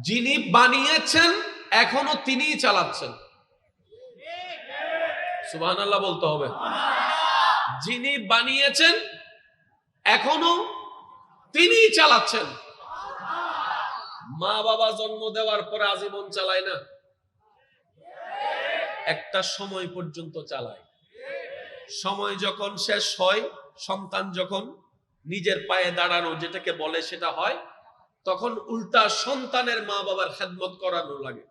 যিনি বানিয়েছেন, এখনও তিনিই চালাচ্ছেন। সুবহান আল্লাহ বলতে হবে। যিনি বানিয়েছেন, এখনও তিনিই চালাচ্ছেন। মা বাবা জন্ম দেওয়ার পরে আজীবন চালায় না? একটা সময় পর্যন্ত চালায়। সময় যখন শেষ হয়, সন্তান যখন নিজের পায়ে দাঁড়ানো যেটাকে বলে সেটা হয় তখন উল্টা সন্তানের মা বাবার খেদমত করানো লাগে।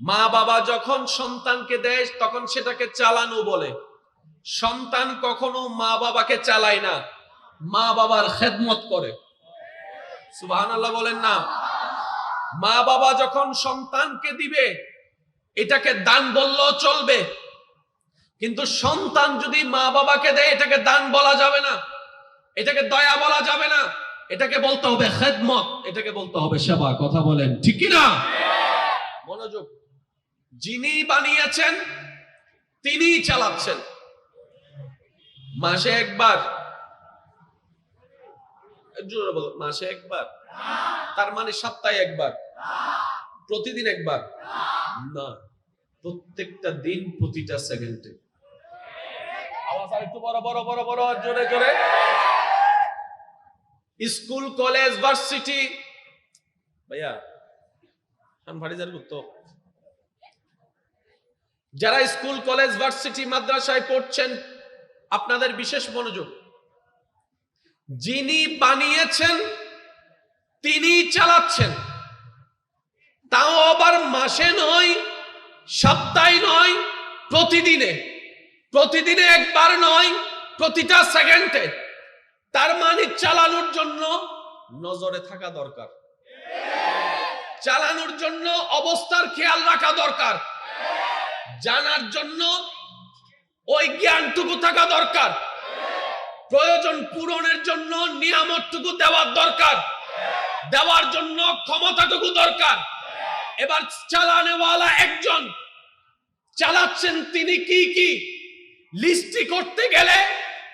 মা বাবা যখন সন্তানকে দেয়, তখন সেটাকে চালানো বলে। সন্তান কখনো মা বাবাকে চালায় না, মা বাবার খেদমত করে। আল্লাহ বলেন না। মা বাবা যখন সন্তানকে দিবে, এটাকে দান বললেও চলবে। কিন্তু সন্তান যদি মা বাবাকে দেয়, এটাকে দান বলা যাবে না। এটাকে দয়া বলা যাবে না। এটাকে বলতে হবে খেদমত, এটাকে বলতে হবে সেবা, কথা বলেন, ঠিক না মনোযোগ। যিনি বানিয়েছেন তিনি চালাচ্ছেন। মাসে একবার। মাসে একবার? তার মানে সপ্তাহে একবার? প্রতিদিন একবার? না, প্রত্যেকটা দিন প্রতিটা সেকেন্ডে। আওয়াজ আর একটু বড় বড় বড় বড়, জোরে জোরে। School, college, varsity. ভাইয়া যারা স্কুল, কলেজ, ভার্সিটি, মাদ্রাসায় পড়ছেন, আপনাদের বিশেষ মনোযোগ। যিনি বানিয়েছেন তিনি চালাচ্ছেন। তাও আবার মাসে নয়, সপ্তাহে নয়, প্রতিদিনে। প্রতিদিনে একবার নয়, প্রতিটা সেকেন্ডে। তার মানে চালানোর জন্য নজরে থাকা দরকার। চালানোর জন্য অবস্থার খেয়াল রাখা দরকার। জানার জন্য ওই জ্ঞানটুকু থাকা দরকার। প্রয়োজন পূরণের জন্য নিয়ামতটুকু দেওয়ার দরকার। দেওয়ার জন্য ক্ষমতাটুকু দরকার। এবার চালানেওয়ালা একজন, চালাচ্ছেন তিনি কি কি? লিস্টি করতে গেলে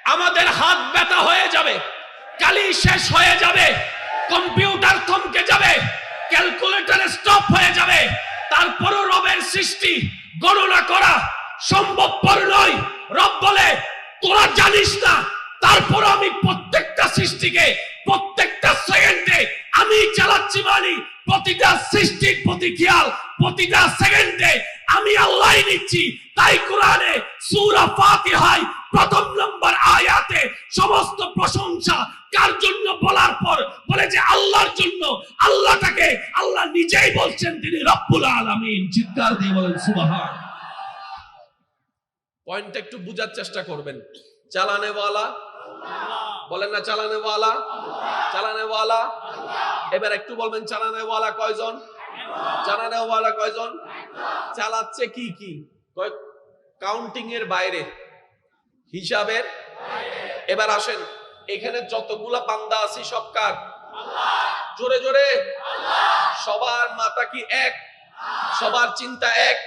আমাদের হাত ব্যথা হয়ে যাবে কালি শেষ হয়ে যাবে। কম্পিউটার থমকে যাবে। ক্যালকুলেটর স্টপ হয়ে যাবে। তারপরও রবের সৃষ্টি। গণনা করা সম্ভবপর নয়। রব বলে, তোরা জানিস না। তারপর আমি প্রত্যেকটা সৃষ্টিকে প্রত্যেকটা সেকেন্ডে আমি চালাচ্ছি মানি, প্রতিটা সৃষ্টির প্রতি খেয়াল, প্রতিটা সেকেন্ডে আমি আল্লাহ নিচ্ছি। তাই কোরআনে সূরা ফাতিহায় প্রথম নম্বর আয়াতে সমস্ত প্রশংসা কার জন্য বলার পর বলে যে আল্লাহর জন্য, আল্লাহটাকে আল্লাহ নিজেই বলছেন তিনি রব্বুল আলামিন। চিৎকার দিয়ে বলেন, সুবহান। পয়েন্ট একটু বুঝার চেষ্টা করবেন। চালানেওয়ালা বলেন না চালানেওয়ালা? চালানেওয়ালা? এবার একটু বলবেন, চালানেওয়ালা কয়জন? চালানেওয়ালা কয়জন? চালাচ্ছে কি কি? কাউন্টিং এর বাইরে, হিসাবের এবার আসেন, এখানে যতগুলা বান্দা আছি, সব কার? জোরে জোরে। সবার মাথা কি এক? সবার চিন্তা এক?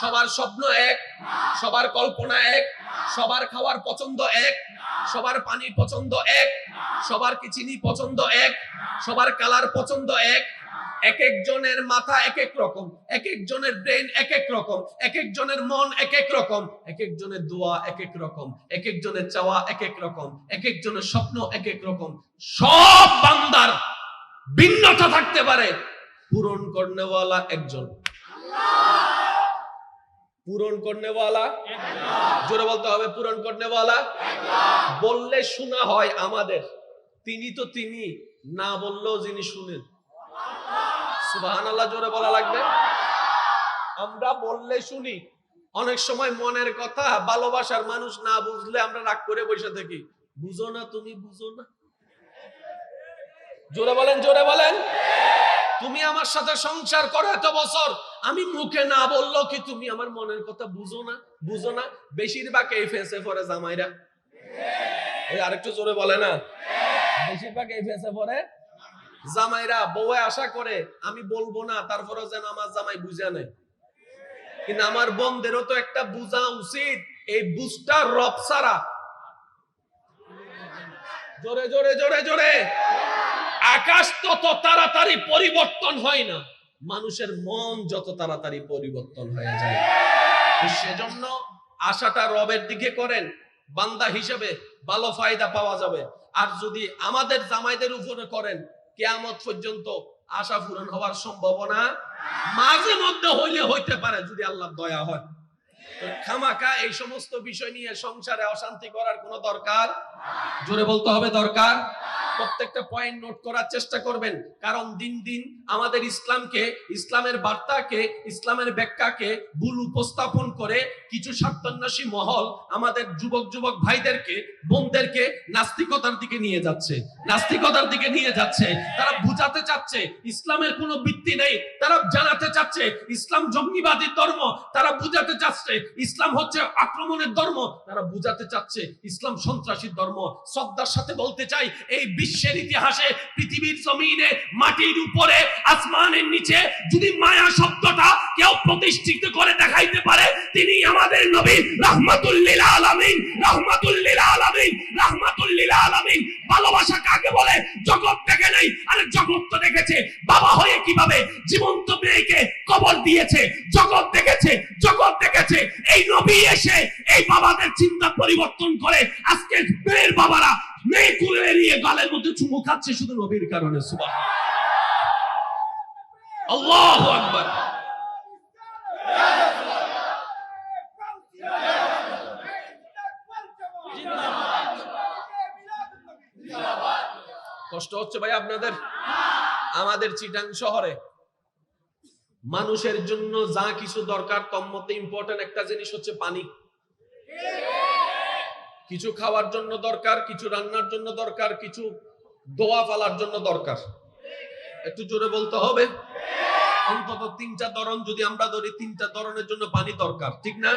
সবার স্বপ্ন এক? সবার কল্পনা এক? সবার খাওয়ার পছন্দ এক, সবার পানি পছন্দ এক, সবার কি চিনি পছন্দ এক, সবার কালার পছন্দ এক। এক একজনের মাথা এক এক রকম এক একজনের ব্রেন এক এক রকম এক একজনের মন এক এক রকম এক একজনের দোয়া এক এক রকম এক একজনের চাওয়া এক এক রকম এক একজনের স্বপ্ন এক এক রকম। সব বান্দার ভিন্নতা থাকতে পারে, পূরণ করনেওয়ালা একজন। পূরণ করনেওয়ালা জোরে বলতে হবে, পূরণ করনেওয়ালা বললে শোনা হয় আমাদের। তিনি তো তিনি, না বললেও যিনি শুনেন। সুবাহান আল্লাহ জোরে বলা লাগবে? আমরা বললে শুনি। অনেক সময় মনের কথা, ভালোবাসার মানুষ না বুঝলে আমরা রাগ করে বসে থাকি। বুঝো না তুমি, বুঝো না। জোরে বলেন জোরে বলেন। তুমি আমার সাথে সংসার করো এত বছর। আমি মুখে না বলল কি তুমি আমার মনের কথা বুঝো না? বুঝো না? বেশিরভাগ এই ফেসে পরে জামাইরা। এই আরেকটু জোরে বলে না? বেশিরভাগ এই ফেসে পরে জামাইরা। বউয়ে আশা করে, আমি বলব না তারপরে যেন আমার জামাই বুঝে নেয়। কিন্তু আমার বোনদেরও তো একটা বুঝা উচিত, এই বুঝটা রব সারা জোরে জোরে জোরে জোরে। আকাশ তত তাড়াতাড়ি পরিবর্তন হয় না, মানুষের মন যত তাড়াতাড়ি পরিবর্তন হয়ে যায়। সেজন্য আশাটা রবের দিকে করেন, বান্দা হিসেবে ভালো ফায়দা পাওয়া যাবে। আর যদি আমাদের জামাইদের উপরে করেন, কেয়ামত পর্যন্ত আশা পূরণ হওয়ার সম্ভাবনা মাঝে মধ্যে হইলে হইতে পারে, যদি আল্লাহ দয়া হয়। খামাকা এই সমস্ত বিষয় নিয়ে সংসারে অশান্তি করার কোনো দরকার? জোরে বলতে হবে দরকার? প্রত্যেকটা পয়েন্ট নোট করার চেষ্টা করবেন। কারণ দিন দিন আমাদের ইসলামকে, ইসলামের বার্তাকে, ইসলামের ব্যাখ্যাকে ভুল উপস্থাপন করে কিছু স্বার্থন্যাসী মহল আমাদের যুবক যুবক ভাইদেরকে, বোনদেরকে নাস্তিকতার দিকে নিয়ে যাচ্ছে। নাস্তিকতার দিকে নিয়ে যাচ্ছে। তারা বুঝাতে চাচ্ছে ইসলামের কোনো ভিত্তি নেই। তারা জানাতে চাচ্ছে ইসলাম জঙ্গিবাদী ধর্ম। তারা বুঝাতে চাচ্ছে ইসলাম হচ্ছে আক্রমণের ধর্ম। তারা বুঝাতে চাচ্ছে ইসলাম সন্ত্রাসী ধর্ম। শ্রদ্ধার সাথে বলতে চাই, এই বিশ্বের ইতিহাসে পৃথিবীর জমিনে, মাটির উপরে, আসমানের নিচে যদি মায়া শব্দটা কেউ প্রতিষ্ঠিত করে দেখাইতে পারে তিনি আমাদের নবী, রাহমাতুল্লিল আলামিন রাহমাতুল্লিল আলামিন রাহমাতুল্লিল আলামিন। ভালোবাসা কাকে বলে? জগৎ দেখে নাই, আরে জগৎ তো দেখেছে। বাবা হয়ে কীভাবে জীবন্ত মেয়েকে কবর দিয়েছে? জগৎ দেখেছে জগৎ দেখেছে। এই নবী এসে এই বাবাদের চিন্তা পরিবর্তন করে আজকে মেয়ের বাবারা মেয়ে কুলে নিয়ে গালের মধ্যে চুমু খাচ্ছে শুধু নবীর কারণে সুবাহ আল্লাহ কষ্ট হচ্ছে ভাই আপনাদের? আমাদের চিটাং শহরে মানুষের জন্য যা কিছু দরকার তন্মধ্যে ইম্পর্টেন্ট একটা জিনিস হচ্ছে পানি। কিছু খাওয়ার জন্য দরকার, কিছু রান্নার জন্য দরকার, কিছু দোয়া ফালার জন্য দরকার। একটু জোরে বলতে হবে। অন্তত তিনটা ধরন যদি আমরা ধরি, তিনটা ধরনের জন্য পানি দরকার, ঠিক না?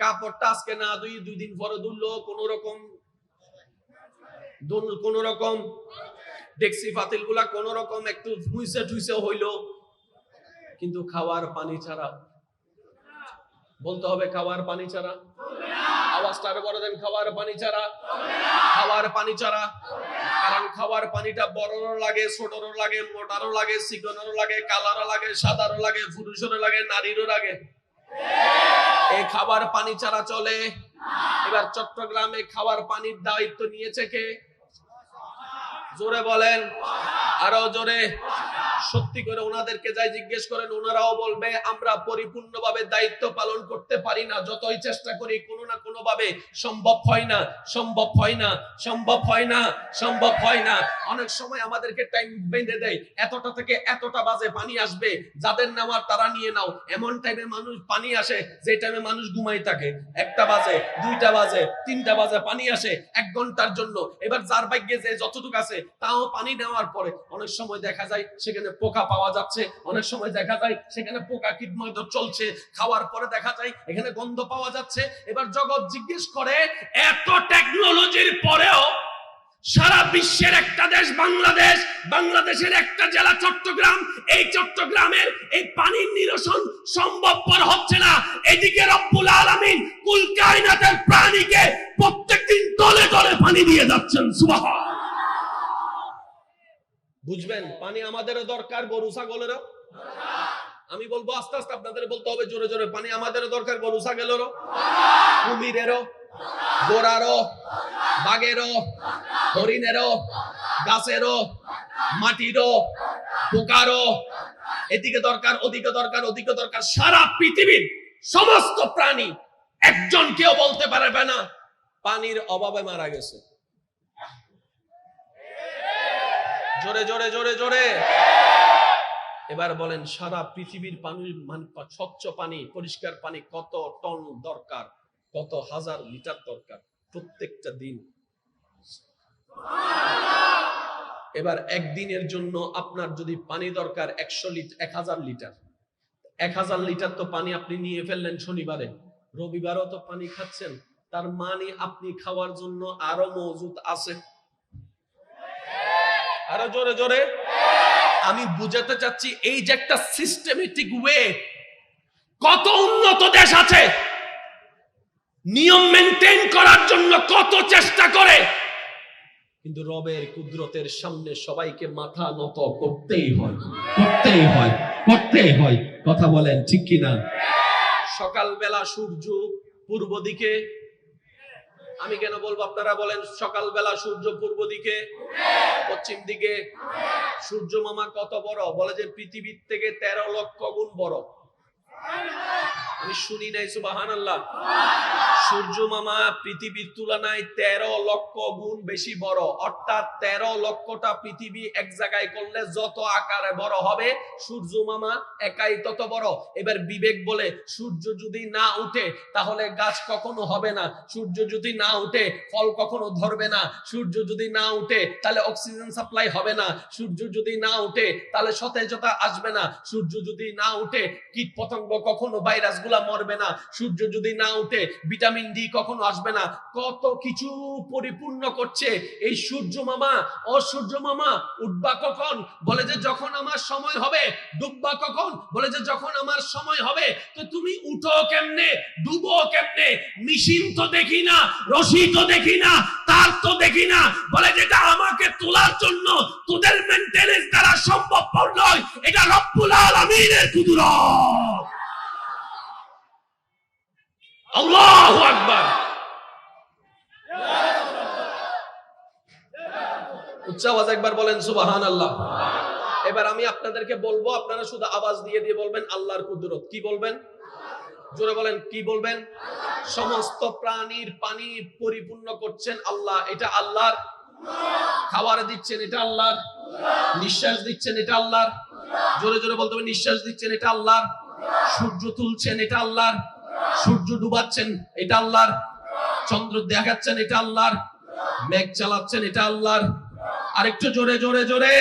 কাপড়টা আজকে না দুই দুই দিন পরে ধুললো কোন রকম কোন রকম ডেক্সি ফাতিলগুলা কোন রকম একটু ঠুইসে ঠুইসে হইল। কিন্তু খাওয়ার পানি ছাড়া, বলতে হবে খাওয়ার পানি ছাড়া। আওয়াজটা আরও দেন, খাওয়ার পানি ছাড়া। খাওয়ার পানি ছাড়া। কারণ খাওয়ার পানিটা বড়রও লাগে, ছোটরও লাগে, মোটারও লাগে, চিকনেরও লাগে, কালারও লাগে, সাদারও লাগে, পুরুষেরও লাগে, নারীরও লাগে। এই খাবার পানি ছাড়া চলে। এবার চট্টগ্রামে খাবার পানির দায়িত্ব নিয়েছে কে? জোরে বলেন। আরও জোরে। সত্যি করে ওনাদেরকে যাই জিজ্ঞেস করেন, ওনারাও বলবে, আমরা পরিপূর্ণভাবে দায়িত্ব পালন করতে পারি না। যতই চেষ্টা করি, কোনো না কোনো ভাবে সম্ভব হয় না, সম্ভব হয় না, সম্ভব হয় না, সম্ভব হয় না। অনেক সময় আমাদেরকে টাইম বেঁধে দেয়, এতটা থেকে এতটা বাজে পানি আসবে, যাদের নেওয়ার তারা নিয়ে নাও। এমন টাইমে মানুষ পানি আসে, যে টাইমে মানুষ ঘুমাই থাকে। একটা বাজে, দুইটা বাজে, তিনটা বাজে পানি আসে এক ঘণ্টার জন্য। এবার যার ভাগ্যে যে যতটুকু আছে, তাও পানি নেওয়ার পরে অনেক সময় দেখা যায়, সেখানে পোকা পাওয়া যাচ্ছে। অনেক সময় দেখা যায় সেখানে পোকা কীটময় চলছে, খাওয়ার পরে দেখা যায় এখানে গন্ধ পাওয়া যাচ্ছে। এবার জগৎ জিজ্ঞেস করে, এত টেকনোলজির পরেও সারা বিশ্বের একটা দেশ বাংলাদেশ, বাংলাদেশের একটা জেলা চট্টগ্রাম, এই চট্টগ্রামের এই পানির নিরসন সম্ভবপর হচ্ছে না। এদিকে রব্বুল আলামিন কুল কায়নাতের প্রাণীকে প্রত্যেকদিন তলে তলে পানি দিয়ে যাচ্ছেন, সুবহান। বুঝবেন? পানি আমাদেরও দরকার গরু ছাগলেরও। আমি বলব আস্তে আস্তে আপনাদের বলতে হবে জোরে জোরে। পানি আমাদেরও দরকার গরু ছাগলেরও কুমিরেরও গোড়ারও বাঘেরও হরিণেরও গাছেরও মাটিরও পোকারও। এদিকে দরকার ওদিকে দরকার ওদিকে দরকার। সারা পৃথিবীর সমস্ত প্রাণী একজন কেউ বলতে পারবে না পানির অভাবে মারা গেছে। জোরে জোরে জোরে জোরে। এবার বলেন, সারা পৃথিবীর পানি মান- স্বচ্ছ পানি, পরিষ্কার পানি কত টন দরকার? কত হাজার লিটার দরকার? প্রত্যেকটা দিন। এবার একদিনের জন্য আপনার যদি পানি দরকার একশো লিটার এক হাজার লিটার। এক হাজার লিটার তো পানি আপনি নিয়ে ফেললেন শনিবারে। রবিবারও তো পানি খাচ্ছেন। তার মানে আপনি খাওয়ার জন্য আরও মজুদ আছে আরও জোরে জোরে। আমি বুঝাতে চাচ্ছি এই যে একটা সিস্টেমেটিক ওয়ে কত উন্নত দেশ আছে, নিয়ম মেনটেন করার জন্য কত চেষ্টা করে, কিন্তু রবের কুদরতের সামনে সবাইকে মাথা নত করতেই হয় করতেই হয় করতেই হয়। কথা বলেন ঠিক কিনা? সকালবেলা সূর্য পূর্ব দিকে আমি কেন বলব? আপনারা বলেন, সকালবেলা সূর্য পূর্ব দিকে, পশ্চিম দিকে। সূর্য মামা কত বড়? বলে যে পৃথিবীর থেকে তেরো লক্ষ গুণ বড়। আমি শুনি নাই সুবাহান আল্লাহ সূর্য মামা পৃথিবীর তুলনায় তেরো লক্ষ গুণ বেশি বড়। অর্থাৎ তেরো লক্ষটা পৃথিবী এক জায়গায় করলে যত আকারে বড় হবে, সূর্য মামা একাই তত বড়। এবার বিবেক বলে, সূর্য যদি না উঠে, তাহলে গাছ কখনো হবে না। সূর্য যদি না উঠে, ফল কখনো ধরবে না। সূর্য যদি না উঠে, তাহলে অক্সিজেন সাপ্লাই হবে না। সূর্য যদি না উঠে, তাহলে সতেজতা আসবে না। সূর্য যদি না উঠে কীট পতঙ্গ কখনো ভাইরাসগুলা মরবে না। সূর্য যদি না উঠে ভিটামিন ডি কখনো আসবে না। কত কিছু পরিপূর্ণ করছে। এই সূর্য মামা ও সূর্য মামা, উঠবা কখন? বলে যে যখন আমার সময় হবে, ডুববা কখন? বলে যে যখন আমার সময় হবে, তো তুমি উঠো কেমনে? ডুবো কেমনে? মেশিন তো দেখি না, রশি তো দেখি না, তার তো দেখি না। বলে যেটা আমাকে তোলার জন্য তোদের মেনটেনেন্স দ্বারা সম্ভবপর নয়। এটা রব্বুল আলামিনের কুদরত আল্লাহু আকবার। উচ্চ আওয়াজ একবার বলেন সুবাহান আল্লাহ এবার আমি আপনাদেরকে বলব, আপনারা শুধু আওয়াজ দিয়ে দিয়ে বলবেন, আল্লাহর কুদরত। কি বলবেন? জোরে বলেন, কি বলবেন? সমস্ত প্রাণীর পানি পরিপূর্ণ করছেন আল্লাহ। এটা আল্লাহর। খাবার দিচ্ছেন, এটা আল্লাহর। নিঃশ্বাস দিচ্ছেন, এটা আল্লাহর। জোরে জোরে বলতে হবে, নিঃশ্বাস দিচ্ছেন, এটা আল্লাহর। সূর্য তুলছেন, এটা আল্লাহর। সূর্য ডুবাচ্ছেন, এটা আল্লাহর। চন্দ্র দেখাচ্ছেন, এটা আল্লাহর। মেঘ চালাচ্ছেন, এটা আল্লাহর। আরেকটু জোরে জোরে জোরে।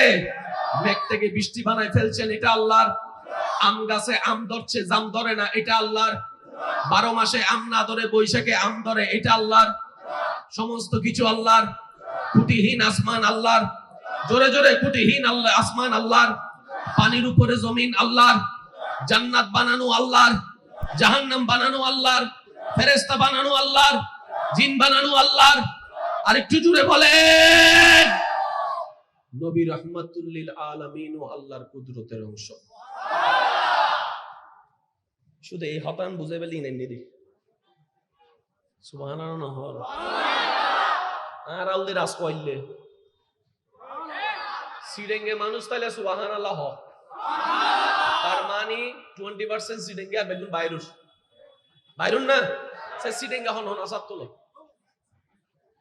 মেঘ থেকে বৃষ্টি বানায় ফেলছেন, এটা আল্লাহর। আম গাছে আম ধরছে, জাম ধরে না, এটা আল্লাহর। বারো মাসে আম না ধরে, বৈশাখে আম ধরে, এটা আল্লাহর। সমস্ত কিছু আল্লাহর। কুটিহীন আসমান আল্লাহর। জোরে জোরে কুটিহীন আল্লাহ আসমান আল্লাহর। পানির উপরে জমিন আল্লাহর। জান্নাত বানানো আল্লাহর। জাহান্নাম বানানো আল্লাহর ফেরেস্তা বানানো আল্লাহর, জিন বানানো আল্লাহর। আরেকটু জুড়ে বলেন। নবী রহমাতুল্লিল আলামিন ও আল্লাহর কুদরতের অংশ। শুধু এই হতান বুঝে পেলি নেন নিদি আর আলদি রাস কইলে। সিডেঙ্গে মানুষ তাহলে সুবহানাল্লাহ হ। তার মানে টোয়েন্টি পার্সেন্ট সিডেঙ্গে বেগুন বাইরুস বাইরুন না? সে সিডেঙ্গে হন হন আসার তোলো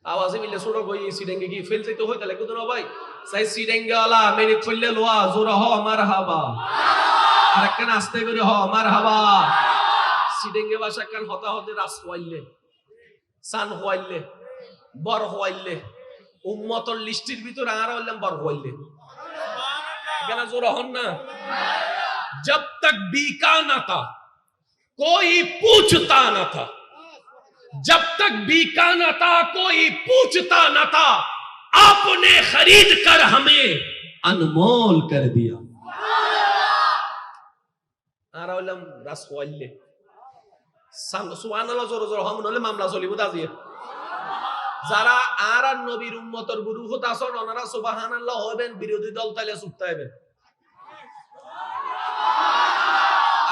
আওয়াজে মিলে ছোট বই সিডেঙ্গে কি ফেল যাইতে হই তাহলে কুদুন ভাই, সাই সিডেঙ্গে ওয়ালা মেরিট ফেললে লোয়া, জোর হ আমার হাবা। আর একখান আস্তে করে হ আমার হাবা। সিডেঙ্গে ভাষা কান হতা হতে রাস হওয়াইলে সান হওয়াইলে বর হওয়াইলে উম্মতর লিস্টির ভিতরে আর হইলাম বর হওয়াইলে এখানে জোর হন না? جب تک بیکا نہ تھا، کوئی پوچھتا نہ تھا۔ جب تک بیکا نہ تھا، کوئی پوچھتا نہ تھا۔ آپ نے خرید کر ہمیں انمول کر دیا۔ سبحان আল্লাহ জোরে জোরে হম নলে মামলা চলিব দাজিয়ে যারা আর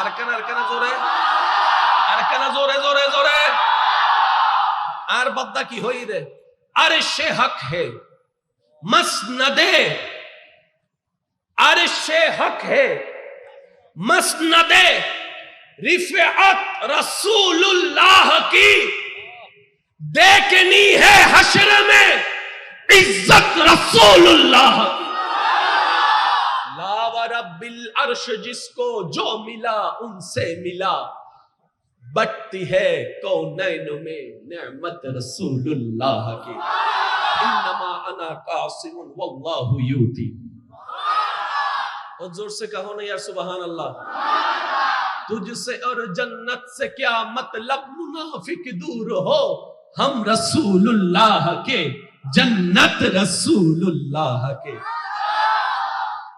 আরকানা আরকানা জোরে আরকানা জোরে জোরে জোরে আর বাদ্দা কি হই রে عرش حق ہے۔ مسند عرش حق ہے۔ مسند رفعت رسول اللہ کی۔ دیکھنی ہے حشر میں۔ عزت رسول اللہ کی۔ بالعرش جس کو جو ملا ان سے ملا۔ بٹتی ہے کونین میں نعمت رسول اللہ کی۔ انما انا قاسم واللہ یوتی۔ حضور سے کہو نا یا سبحان اللہ تجھ سے اور جنت سے کیا مطلب منافق دور ہو؟ ہم رسول اللہ کے، جنت رسول اللہ کے۔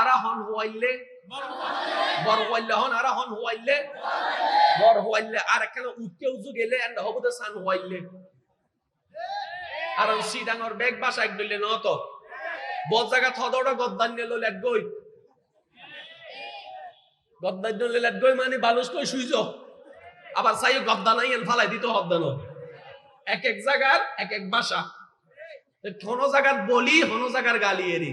আরা হন হুয়াইলে? বর হুয়াইলে হন আরা হন হুয়াইলে? বর হুয়াইলে, আর এখানে উঠতে উজু গেলে এন্ড হবুদে সান হুয়াইলে? আর সিডাঙর বেগ বাসা এক দিলে ন তো? বদ জায়গা থদড়া গদ্দান নিল লেট গই গদ্দান নিল লেট গই মানে বালুস কই সুইজ আবার চাই গদ্দা নাই এন ফালাই দিতে হদ্দানো এক এক জায়গার এক এক ভাষা কোন জায়গার বলি কোন জায়গার গালি এরি।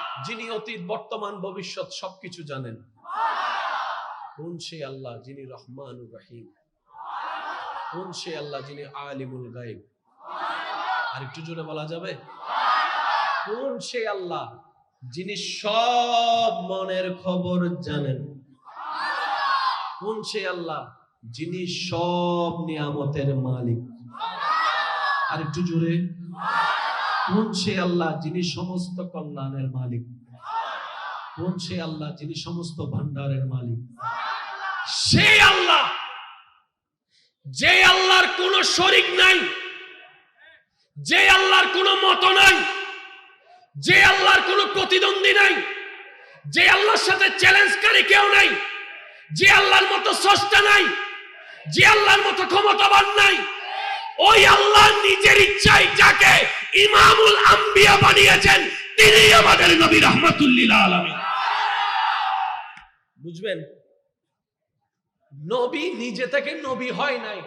যিনি অতীত, বর্তমান, ভবিষ্যৎ সবকিছু জানেন। কোন সে আল্লাহ যিনি রহমানুর রহিম? কোন সে আল্লাহ যিনি আলিমুল গাইব আর একটু জোরে বলা যাবে? কোন সে আল্লাহ যিনি সব মনের খবর জানেন? কোন সে আল্লাহ যিনি সব নিয়ামতের মালিক? আর একটু জোরে। কোন আল্লাহ যিনি সমস্ত কল্যাণের মালিক। কোন আল্লাহ যিনি সমস্ত ভান্ডারের মালিক। সে আল্লাহ, যে আল্লাহর কোন শরিক নাই, যে আল্লাহর কোনো মত নাই, যে আল্লাহর কোনো প্রতিদ্বন্দ্বী নাই, যে আল্লাহর সাথে চ্যালেঞ্জকারী কেউ নাই, যে আল্লাহর মতো স্রষ্টা নাই, যে আল্লাহর মতো ক্ষমতাবান নাই ওই আল্লাহ নিজের ইচ্ছায় যাকে ইমামুল আম্বিয়া বানিয়েছেন, তিনি আমাদের নবী রহমাতুল্লিল আলামিন। বুঝবেন? নবী নিজে থেকে নবী হয় নাই।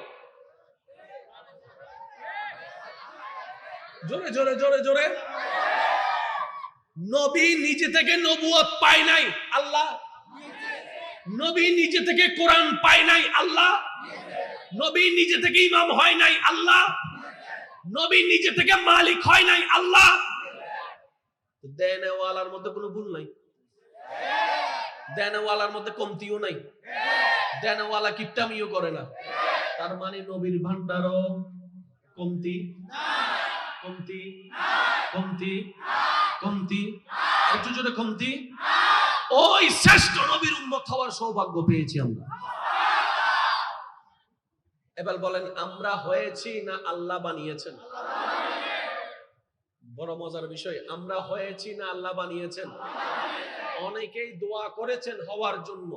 জোরে জোরে জোরে জোরে। নবী নিজে থেকে নবুয়ত পায় নাই, আল্লাহ। নবী নিজে থেকে কোরআন পায় নাই, আল্লাহ। নবী নিজে থেকে ইমাম হয় নাই, আল্লাহ। নবী নিজে থেকে মালিক হয় নাই, আল্লাহ। দেনেওয়ালার মধ্যে কোনো ভুল নাই? দেনেওয়ালার মধ্যে কমতিও নাই? দেনেওয়ালা কিপটামিও করে না? তার মানে নবীর ভান্ডারও কমতি? কমতি? কমতি? কমতি? একটু জোরে কমতি? ওই শ্রেষ্ঠ নবীর উম্মত হওয়ার সৌভাগ্য পেয়েছি আমরা। এবার বলেন, আমরা হয়েছি না আল্লাহ বানিয়েছেন? বড় মজার বিষয়, আমরা হয়েছি না আল্লাহ বানিয়েছেন? অনেকেই দোয়া করেছেন হওয়ার জন্য।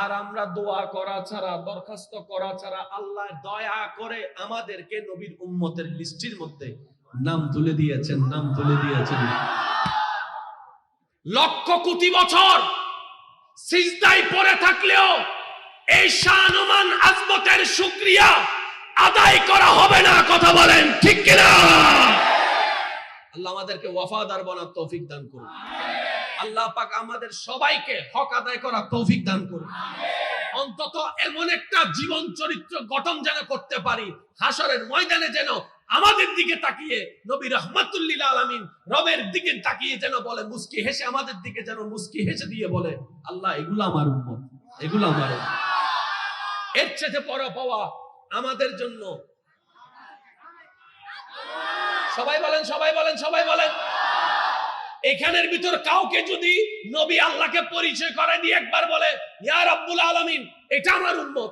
আর আমরা দোয়া করা ছাড়া, দরখাস্ত করা ছাড়া, আল্লাহ দয়া করে আমাদেরকে নবীর উম্মতের লিস্টির মধ্যে নাম তুলে দিয়েছেন, নাম তুলে দিয়েছেন। লক্ষ কোটি বছর সিজদায় পড়ে থাকলেও এই শাহনুমান আজমতের শুক্রিয়া আদায় করা হবে না, কথা বলেন, ঠিক কিনা? আল্লাহ আমাদেরকে ওয়াফাদার বনার তৌফিক দান করুন। আল্লাহ পাক আমাদের সবাইকে হক আদায় করার তৌফিক দান করুন। অন্তত এমন একটা জীবন চরিত্র গঠন যেন করতে পারি হাসরের ময়দানে যেন আমাদের দিকে তাকিয়ে, নবী রহমাতুল্লিল আলামিন রবের দিকে তাকিয়ে যেন বলে, মুস্কি হেসে আমাদের দিকে যেন মুস্কি হেসে দিয়ে বলে, আল্লাহ, এগুলো আমার উম্মত, এগুলো আমার উম্মত। এর চেয়ে বড় পাওয়া আমাদের জন্য। সবাই বলেন সবাই বলেন সবাই বলেন। এখানের ভিতর কাউকে যদি নবী আল্লাহকে পরিচয় করে দিয়ে একবার বলে, ইয়া রব্বুল আলমিন, এটা আমার উম্মত।